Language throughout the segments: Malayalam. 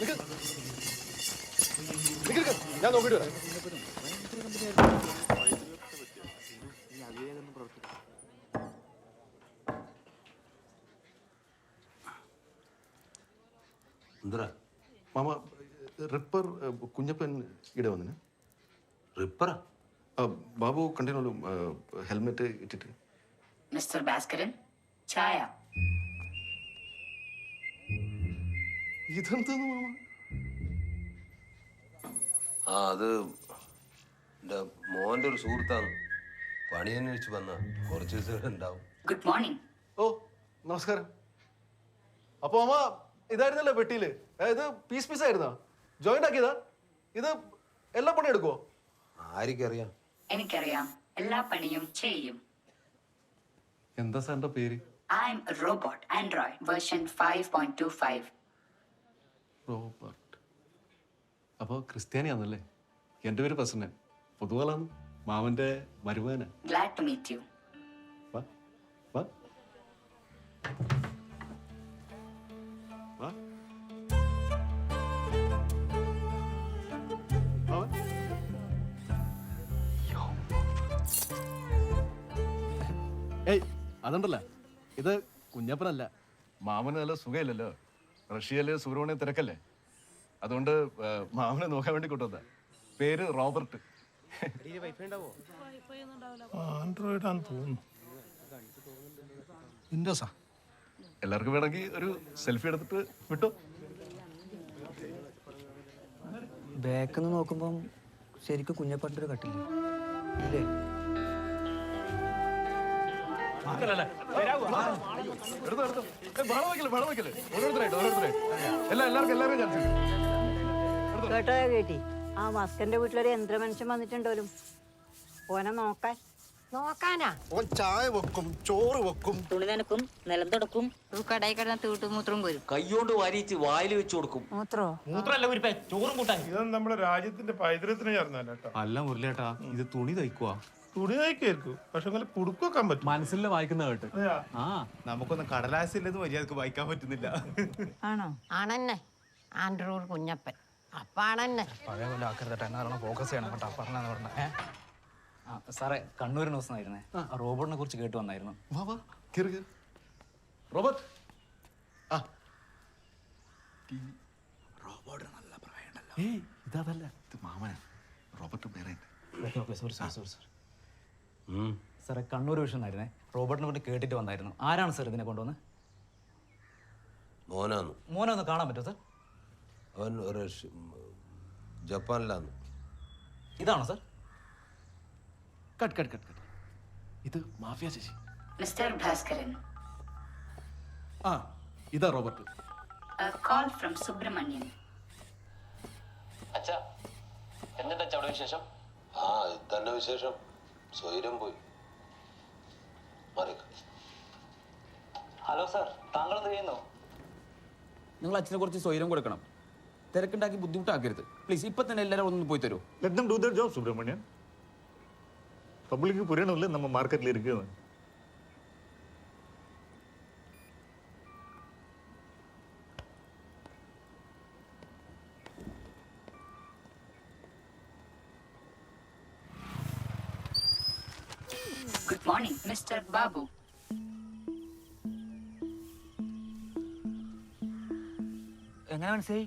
നിക്ക്. നിക്ക് നിക്ക്. ഞാൻ നോക്കിട്ട് വരാം. എന്തരാ മാമ റിപ്പർ കുഞ്ഞപ്പൻ ഇവിടെ വന്നിന്. റിപ്പറാ? ബാബു കണ്ടിനോളും ഹെൽമെറ്റ് ഇട്ടിട്ട്. മിസ്റ്റർ ഭാസ്കരൻ ചായ. ഇതെന്താന്ന് മാമ ആ അത് എന്റെ മോന്റെ ഒരു സുഹൃത്താണ്. പണി അന്വേഷിച്ച് വന്ന. കുറച്ച് ദിവസം ഉണ്ടാവും. ഗുഡ് മോർണിംഗ് ഓ നമസ്കാരം. അപ്പൊ അമ്മ ഇതായിരുന്നല്ലോ പെട്ടിയിൽ. ഇത് പീസ് പീസ് ആയിരുന്നാ? ജോയിന്റ് ആക്കിയതാ? ഇത് എല്ലാ പണി എടുക്കുവോ? ആരിക്കറിയാം? എനിക്കറിയാം. എല്ലാ പണിയും ചെയ്യും. എന്താ സാറിന്റെ പേര്? I am robot android version five point two five Robert. അപ്പോൾ ക്രിസ്ത്യാനിയാണല്ലേ എന്റെ പേര് പ്രസന്നൻ. പൊതുവാളാണ്. മാമന്റെ മരുമകന. ഗ്ലാഡ് ടു മീറ്റ് യു വാ വാ. വാ. വാ, വാ. ഏയ് അതുണ്ടല്ല. ഇത് കുഞ്ഞപ്പനല്ല. മാമന് നല്ല സുഖമില്ലല്ലോ. റഷ്യയിൽ സുബ്രഹ്മണ്യ തിരക്കല്ലേ? അതുകൊണ്ട് മാമനെ നോക്കാൻ വേണ്ടി കൊണ്ടുവന്ന പേര് റോബർട്ട്. തോന്നുന്നു. വിൻഡോസാ? എല്ലാവർക്കും വേണമെങ്കിൽ ഒരു സെൽഫി എടുത്തിട്ട് വിട്ടു. ബാക്കിൽ നിന്ന് നോക്കുമ്പം ശരിക്കും കുഞ്ഞപ്പന്റെ ഒരു കട്ടില്ലേ? കേട്ടോ കേട്ടി. ആ മസ്കന്റെ വീട്ടിലൊരു യന്ത്രമനുഷ്യൻ വന്നിട്ടുണ്ടോലും? ഓനെ നോക്കാൻ. നോക്കാനാ? ഓൻ ചായ വെക്കും ചോറ് വെക്കും. തുണി നനക്കും നിലം തുടക്കും. കടയിൽ കിടന്ന തീട്ടുമൂത്രം വരും കൈകൊണ്ട് വാരിച്ച് വായിൽ വെച്ച് കൊടുക്കും. മൂത്രോ? ഇതൊന്നും നമ്മുടെ രാജ്യത്തിന്റെ പൈതൃകത്തിന് ചേർന്നല്ല അല്ല മുരളിയേട്ടാ ഇത് തുണി തയ്ക്കുവാ. തുണി നയിക്കായിരിക്കും പക്ഷെ അങ്ങനെ കുടുക്കൊക്കാൻ പറ്റും. മനസ്സിൽ വായിക്കുന്ന കേട്ട്? ആ. നമുക്കൊന്നും കടലാസില്ലെന്ന് മര്യാദയ്ക്ക് വായിക്കാൻ പറ്റുന്നില്ല. ആണോ? ആണെന്നെ. ആൻഡ്രൂർ കുഞ്ഞപ്പൻ. അപ്പാണെന്നെ പഴയ പോലെ ആക്കരുതട്ടെ. എന്നാ ഫോക്കസ് ചെയ്യണം കേട്ടോ. പറഞ്ഞെന്ന് പറഞ്ഞ. ആ സാറേ കണ്ണൂരിന് ദിവസമായിരുന്നേ റോബോട്ടിനെ കുറിച്ച് കേട്ട് വന്നായിരുന്നു. വാ വാ. കയറി കയറി റോബർട്ട്! ആ. ഏയ് ഇതല്ല ഇത് മാമനാണ് റോബർട്ട് വേറെ sorry sorry sorry sorry Kannur വിഷയമായിരുന്നേ റോബർട്ടിനെ കൊണ്ട് കേട്ടിട്ട് വന്നായിരുന്നു. ആരാണ് സാർ ഇതിനെ കൊണ്ടുവന്ന്? മോനാന്ന്. മോനെ ഒന്ന് കാണാൻ പറ്റുമോ സാർ? അവൻ ഒരു ഷ്- ഉം, ജപ്പാനിലാന്ന്. ഇതാണോ sir? Cut cut cut cut. ഇത് മാഫിയ ചേച്ചി. മിസ്റ്റർ ഭാസ്കരൻ. ആ ഇതാ റോബർട്ട്. Call from Subramanian. അച്ഛാ എന്നിട്ട് അച്ഛാ അവിടെ വിശേഷം? ആ ഇത് തന്നെ വിശേഷം. സ്വൈരം പോയി. ഹലോ സാർ താങ്കൾ ചെയ്യുന്നു? നിങ്ങൾ അച്ഛനെ കുറച്ച് സ്വൈരം കൊടുക്കണം. തിരക്കുണ്ടാക്കി ബുദ്ധിമുട്ടാക്കരുത്. പ്ലീസ് ഇപ്പൊ തന്നെ എല്ലാവരും ഒന്ന് പോയി തരൂ let them do their job Subramanian பப்ளிக்கு புரியணும் இல்லை நம்ம மார்க்கெட்டில் മിസ്റ്റർ ബാബു എങ്ങനെ മനസ്സിലായി?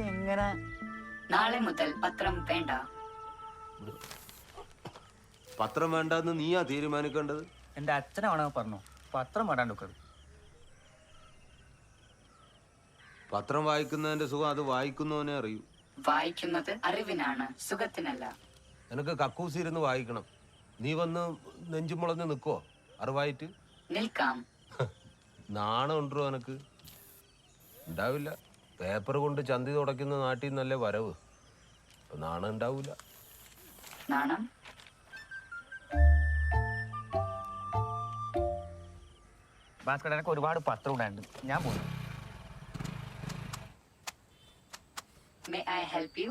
എങ്ങനെ? നാളെ മുതൽ പത്രം വേണ്ട. പത്രം വേണ്ടെന്ന് നീയാ തീരുമാനിക്കേണ്ടത്? എന്റെ അച്ഛനാണോ പറഞ്ഞു. പത്രം വേണ്ടാണ്ട് പത്രം വായിക്കുന്നതിന്റെ സുഖം അത് വായിക്കുന്നവനെ അറിയൂ. വായിക്കുന്നത് അറിവിനാണ് സുഖത്തിനല്ല. നിനക്ക് കക്കൂസി ഇരുന്ന് വായിക്കണം. നീ വന്ന് നെഞ്ചും മുളഞ്ഞ് നിക്കോ അറിവായിട്ട്? നിൽക്കാം. നാണം ഉണ്ടോ എനക്ക് ഉണ്ടാവില്ല. പേപ്പർ കൊണ്ട് ചന്തി തുടയ്ക്കുന്ന നാട്ടിൽ നിന്നല്ലേ വരവ്? ഇപ്പൊ നാണം ഉണ്ടാവൂല. നാണം? ഭാസ്കർ എനിക്ക് ഒരുപാട് പത്രം ഉണ്ടായിട്ടുണ്ട് ഞാൻ പോയി May ഐ help യു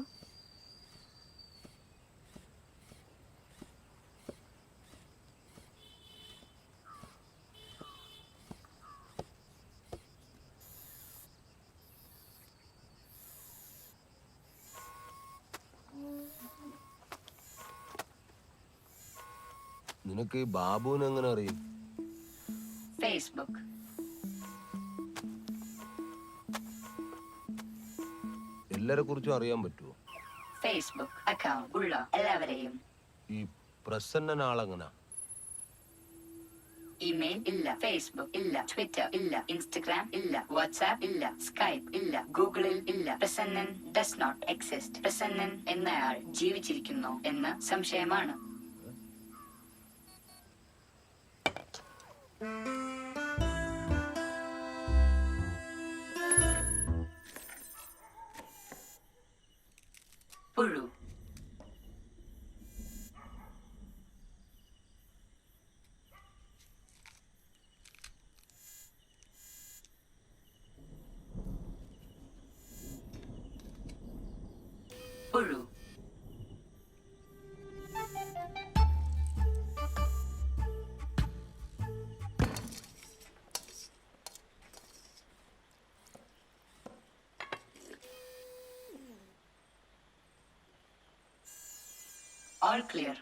നിനക്ക് ഈ ബാബുവിനെ എങ്ങനെ അറിയും? ഫേസ്ബുക്ക് എല്ലാരെ കുറിച്ചും അറിയാൻ പറ്റുമോ ഫേസ്ബുക്ക് അക്കൗണ്ട് ഉള്ള എല്ലാവരെയും. ഈ പ്രസന്ന ആളെങ്ങനാ ഇമെയിൽ ഇല്ല ഫേസ്ബുക്ക് ഇല്ല ട്വിറ്റർ ഇല്ല ഇൻസ്റ്റഗ്രാം ഇല്ല വാട്സാപ്പ് ഇല്ല സ്കൈപ്പ് ഇല്ല ഗൂഗിളിൽ ഇല്ല. Prasannan does not exist Prasannan എന്നയാൾ ജീവിച്ചിരിക്കുന്നു എന്ന് സംശയമാണ്. 블루. All clear.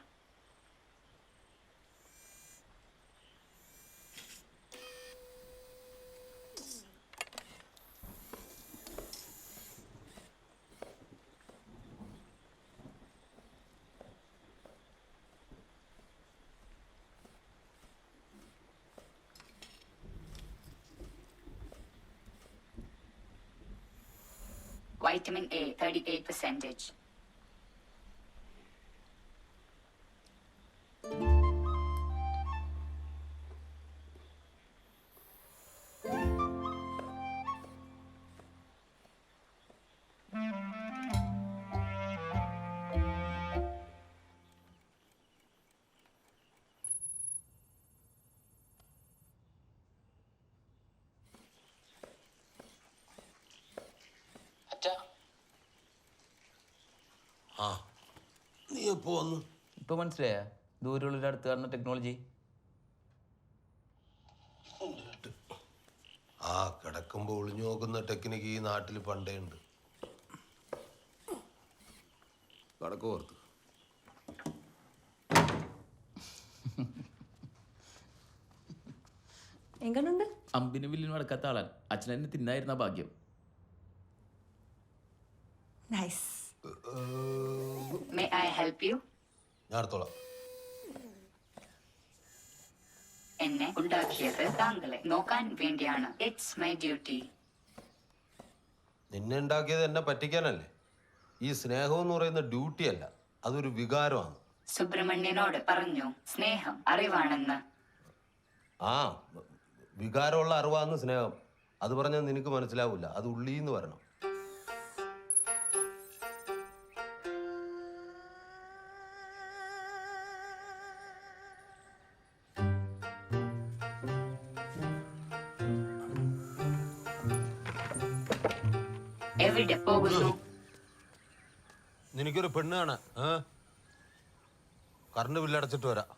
Vitamin A, 38 percentage. നീ എപ്പോ ദൂരെയുള്ള ഇപ്പൊ മനസ്സിലായ? ദൂരമുള്ള അടുത്ത് കാണുന്ന ടെക്നോളജി ആ കിടക്കുമ്പോ ഒളിഞ്ഞു നോക്കുന്ന ടെക്നിക്ക് ഈ നാട്ടിൽ പണ്ടേ ഉണ്ട്. കടക്കോർത്ത് എങ്ങനുണ്ട്? അമ്പിന് വില്ലിന് നടക്കാത്ത ആളാൻ അച്ഛനെന്നെ തിന്നായിരുന്ന ഭാഗ്യം. Nice May I help you? ഞാൻ അടുത്തോളാം. എന്നെ ഉണ്ടാക്കിയത് താങ്കളെ നോക്കാൻ വേണ്ടിയാണ്. ഇറ്റ്സ് മൈ ഡ്യൂട്ടി നിന്നെ ഉണ്ടാക്കിയത് എന്നെ പറ്റിക്കാനല്ലേ? ഈ സ്നേഹം എന്ന് പറയുന്ന ഡ്യൂട്ടി അല്ല അതൊരു വികാരമാണ്. സുബ്രഹ്മണ്യനോട് പറഞ്ഞു സ്നേഹം അറിവാണെന്ന്. ആ വികാരമുള്ള അറിവാന്ന് സ്നേഹം. അത് പറഞ്ഞാൽ നിനക്ക് മനസ്സിലാവില്ല. അത് ഉള്ളിന്ന് വരണം. എവിടെ പോകുന്നു നിനക്കൊരു പെണ്ണ് കാണാൻ കറണ്ട് ബില്ല് അടച്ചിട്ട് വരാം.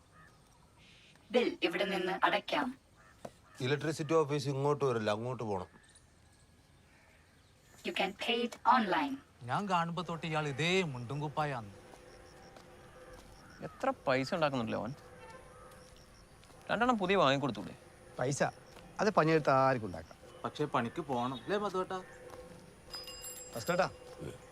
ബിൽ ഇവിടെ നിന്ന് അടയ്ക്കാം. ഇലക്ട്രിസിറ്റി ഓഫീസ് ഇങ്ങോട്ട് വരില്ല അങ്ങോട്ട് പോണം. You can pay it online ഞാൻ കാണുമ്പോ തൊട്ട് ഇയാൾ ഇതേ മുണ്ടും കുപ്പായാന്ന് എത്ര പൈസ ഉണ്ടാക്കുന്നുണ്ടല്ലോ അവൻ? രണ്ടെണ്ണം പുതിയ വാങ്ങിക്കൊടുത്തൂടെ. പൈസ. അത് പണിയെടുത്ത് ആർക്കും ഉണ്ടാക്കാം. പക്ഷെ പണിക്ക് പോകണം അല്ലേ മധുവേട്ടാ? 助かれた。